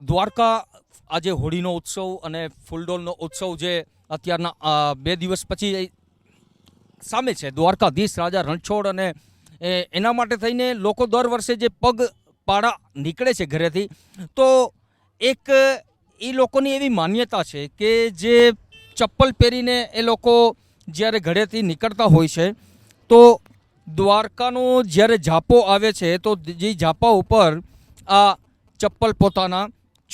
દ્વારકા આજે હોળીનો ઉત્સવ અને ફૂલડોલનો ઉત્સવ જે અત્યારના બે દિવસ પછી સામે છે. દ્વારકાધીશ રાજા રણછોડ અને એના માટે થઈને લોકો દર વર્ષે જે પગ પાડા નીકળે છે ઘરેથી, તો એક, એ લોકોની એવી માન્યતા છે કે જે ચપ્પલ પહેરીને એ લોકો જ્યારે ઘરેથી નીકળતા હોય છે, તો દ્વારકાનો જ્યારે ઝાપો આવે છે, તો જે ઝાપા ઉપર આ ચપ્પલ પોતાના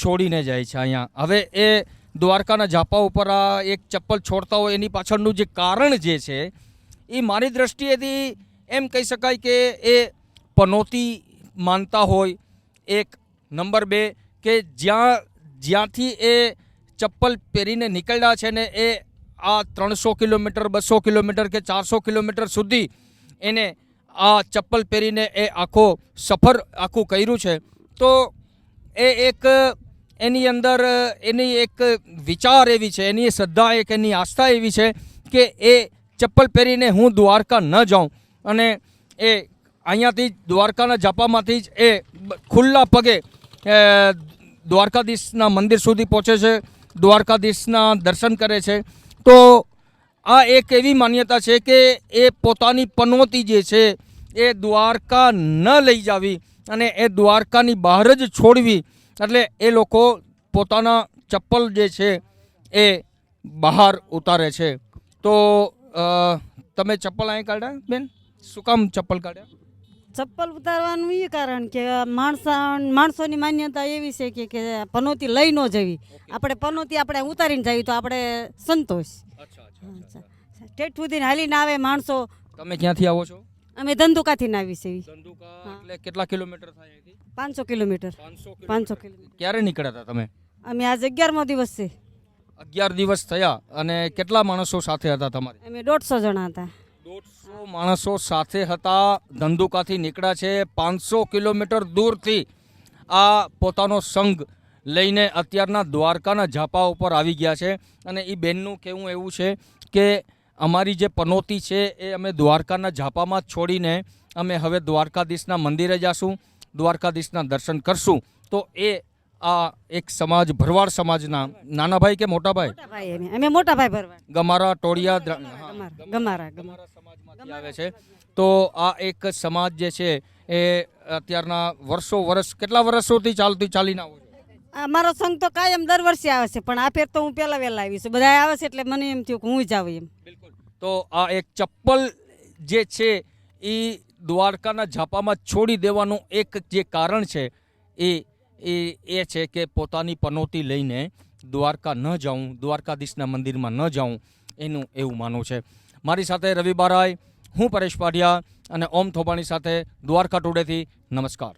છોડીને જાય છે અહીંયા. હવે એ દ્વારકાના ઝાપા ઉપર આ એક ચપ્પલ છોડતા હોય એની પાછળનું જે કારણ જે છે, એ મારી દ્રષ્ટિએથી એમ કહી શકાય કે એ પનોતી માનતા હોય. એક. નંબર બે, કે જ્યાં, જ્યાંથી એ ચપ્પલ પહેરીને નીકળ્યા છે ને એ આ ત્રણસો કિલોમીટર, બસો કિલોમીટર કે ચારસો કિલોમીટર સુધી એને આ ચપ્પલ પહેરીને એ આખો સફર આખું કર્યું છે, તો એ એક એની અંદર એની એક વિચાર એવી છે, એની શ્રદ્ધા એક, એની આસ્થા એવી છે કે એ ચપ્પલ પહેરીને હું દ્વારકા ન જાઉં. અને એ અહીંયાથી દ્વારકાના જાપામાંથી જ એ ખુલ્લા પગે દ્વારકાધીશના મંદિર સુધી પહોંચે છે, દ્વારકાધીશના દર્શન કરે છે. તો આ એક એવી માન્યતા છે કે એ પોતાની પનોતી જે છે, એ દ્વારકા ન લઈ જાવી અને એ દ્વારકાની બહાર જ છોડવી એટલે એ લોકો પોતાના ચપ્પલ જે છે એ બહાર ઉતારે છે. તો તમે ચપ્પલ અહીં કાઢ્યા બેન? શું કામ ચપ્પલ કાઢ્યા? ચપ્પલ ઉતારવાનું એ કારણ કે માણસ માણસોની માન્યતા એવી છે કે કે પનોતી લઈ ન જવી. આપણે પનોતી આપણે ઉતારીને જવી તો આપણે સંતોષ. ઠેઠ સુધી હાલીને આવે માણસો. તમે ક્યાંથી આવો છો? અમે ધંધુકાથી ના આવી છે એટલે કેટલા કિલોમીટર થાય પાંચસો કિલોમીટર. પાંચસો કિલોમીટર. ક્યારે નીકળ્યા હતા તમે? અમે આજ અગિયારમો દિવસ છે. અગિયાર દિવસ થયા. અને કેટલા માણસો સાથે હતા તમારે? અમે દોઢસો જણા હતા. દોઢસો માણસો સાથે હતા ધંધુકાથી નીકળ્યા છે. પાંચસો કિલોમીટર દૂરથી આ પોતાનો સંઘ લઈને અત્યારના દ્વારકાના ઝાપા ઉપર આવી ગયા છે. અને એ બેનનું કહેવું એવું છે કે અમારી જે પનોતી છે એ અમે દ્વારકાના ઝાપામાં છોડીને અમે હવે દ્વારકાધીશના મંદિરે જાશું. દ્વારકાધીશના દર્શન કરશું. તો એ આ એક સમાજ ભરવાડ સમાજના નાના ભાઈ કે મોટા ભાઈ અમે મોટા ભાઈ ગમારા ટોળિયા ગમારા સમાજમાંથી આવે છે. તો આ એક સમાજ જે છે એ અત્યારના વર્ષો વર્ષ કેટલા વર્ષોથી ચાલતી ચાલીને આવો મારો સંઘ તો કાયમ દર વર્ષે આવે છે પણ આ ફેર તો હું પહેલાં વહેલા આવી છું. બધા આવે છે એટલે મને એમ થયું કે હું જ આવું એમ. બિલકુલ. તો આ એક ચપ્પલ જે છે એ દ્વારકાના ઝાપામાં છોડી દેવાનું એક જે કારણ છે, એ એ એ છે કે પોતાની પનોતી લઈને દ્વારકા ન જાઉં, દ્વારકાધીશના મંદિરમાં ન જાઉં, એનું એવું માનવું છે. મારી સાથે રવિ બારાય, હું પરેશ પાઢિયા અને ઓમ થોબાણી સાથે દ્વારકા ટુડેથી નમસ્કાર.